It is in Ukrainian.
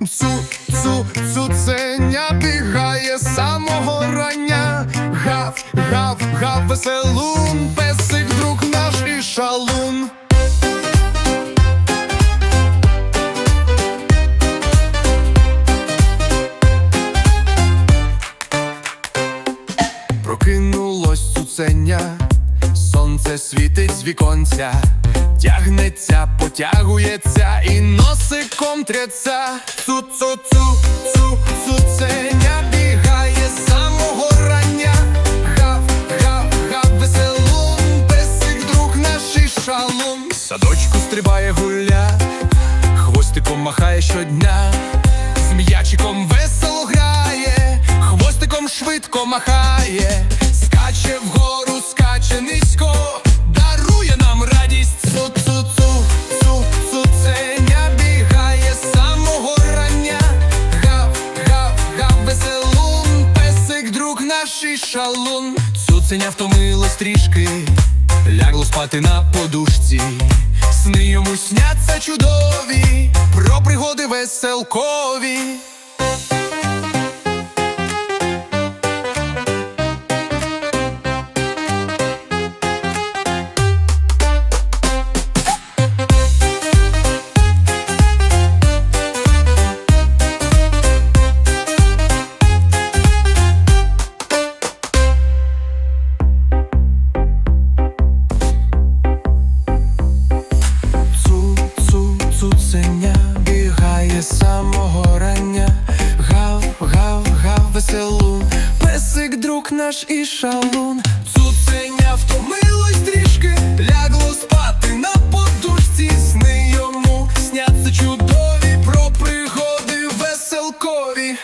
Цу, цу, цуценя бігає з самого рання. Гав, гав, гав, веселун, песик, друг наш і шалун. Прокинулось цуценя, сонце світить з віконця, тягнеться, потягується і носиком треться. Цу, цу, цу, цу, цуценя бігає з самого рання. Гав, гав, гав, веселун, песик, друг наш і шалун. Садочку стрибає гуля, хвостиком махає щодня, з м'ячиком весело грає, хвостиком швидко махає, скаче вгору, скаче низько, песик, друг наш і шалун. Цуценя втомило стрішки, лягло спати на подушці. Сни йому сняться чудові, про пригоди веселкові. гуляє самого рання, гав, гав, гав, веселун, песик, друг наш і шалун. Цуценя втомилось трішки, лягло спати на подушці, сни йому сняться чудові, про пригоди веселкові.